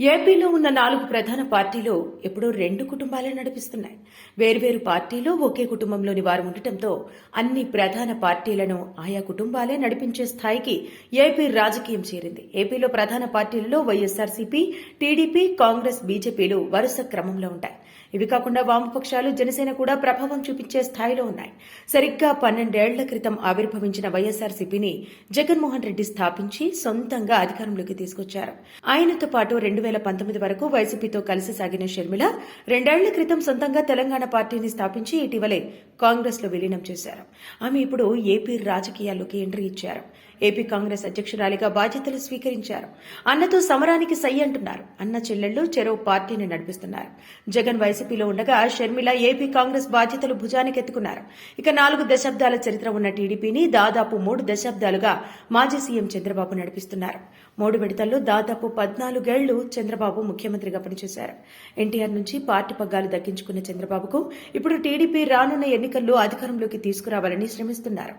ఏపీలో ఉన్న నాలుగు ప్రధాన పార్టీలు ఎప్పుడో రెండు కుటుంబాలే నడిపిస్తున్నాయి. వేర్వేరు పార్టీలు ఒకే కుటుంబంలోని వారు ఉండటంతో అన్ని ప్రధాన పార్టీలను ఆయా కుటుంబాలే నడిపించే స్థాయికి ఏపీ రాజకీయం చేరింది. ఏపీలో ప్రధాన పార్టీలలో వైఎస్ఆర్సీపీ టీడీపీ కాంగ్రెస్ బీజేపీలు వరుస క్రమంలో ఉంటాయి. ఇవి కాకుండా వామపక్షాలు జనసేన కూడా ప్రభావం చూపించే స్థాయిలో ఉన్నాయి. సరిగ్గా పన్నెండేళ్ళ క్రితం ఆవిర్భవించిన వైఎస్ఆర్సీపీని జగన్మోహన్ రెడ్డి స్థాపించి సొంతంగా అధికారంలోకి తీసుకొచ్చారు. ఆయనతో పాటు రెండు వేల పంతొమ్మిది వరకు వైసీపీతో కలిసి సాగిన షర్మిల రెండేళ్ళ క్రితం సొంతంగా తెలంగాణ పార్టీని స్థాపించి ఇటీవలే కాంగ్రెస్లో విలీనం చేశారు. ఆమె ఇప్పుడు ఏపీ రాజకీయాల్లోకి ఎంట్రీ ఇచ్చారు. ఏపీ కాంగ్రెస్ అధ్యక్షురాలిగా బాధ్యతలు స్వీకరించారు. అన్నతో సమరానికి సై అంటున్నారు. అన్న చెల్లెళ్ళు చెరో పార్టీని నడిపిస్తున్నారు. జగన్ వైసీపీలో ఉండగా షర్మిల ఏపీ కాంగ్రెస్ బాధ్యతలు భుజానికెత్తుకున్నారు ఇక నాలుగు దశాబ్దాల చరిత్ర ఉన్న టీడీపీని దాదాపు మూడు దశాబ్దాలుగా మాజీ సీఎం చంద్రబాబు నడిపిస్తున్నారు. మూడు విడతల్లో దాదాపు పద్నాలుగేళ్ళు చంద్రబాబు ముఖ్యమంత్రిగా పనిచేశారు. ఎన్టీఆర్ నుంచి పార్టీ పగ్గాలు దక్కించుకున్న చంద్రబాబుకు ఇప్పుడు టీడీపీ రానున్న ఎన్నికల్లో అధికారంలోకి తీసుకురావాలని శ్రమిస్తున్నారు.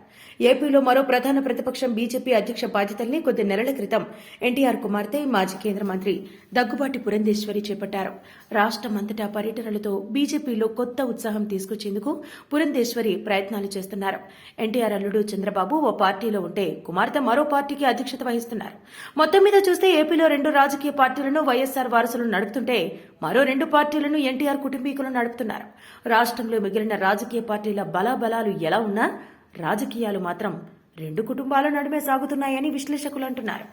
ఏపీలో మరో ప్రధాన ప్రతిపక్షం బీజేపీ అధ్యక్ష బాధ్యతల్ని కొద్ది నెలల క్రితం ఎన్టీఆర్ కుమార్తె మాజీ కేంద్ర మంత్రి దగ్గుబాటి పురంధేశ్వరి చేపట్టారు. రాష్టమంతటా పర్యటనలతో బీజేపీలో కొత్త ఉత్సాహం తీసుకొచ్చేందుకు పురంధేశ్వరి ప్రయత్నాలు చేస్తున్నారు. ఎన్టీఆర్ అల్లుడు చంద్రబాబు ఓ పార్టీలో ఉంటే కుమార్తె మరో పార్టీకి అధ్యక్షత వహిస్తున్నారు. మొత్తం మీద చూస్తే ఏపీలో రెండు రాజకీయ పార్టీలను వైఎస్ఆర్ వారసులు నడుపుతుంటే మరో రెండు పార్టీలను ఎన్టీఆర్ కుటుంబీకులు నడుపుతున్నారు. రాష్ట్రంలో మిగిలిన రాజకీయ పార్టీ పార్టీల బలాబలాలు ఎలా ఉన్నా రాజకీయాలు మాత్రం రెండు కుటుంబాల నడుమే సాగుతున్నాయని విశ్లేషకులు అంటున్నారు.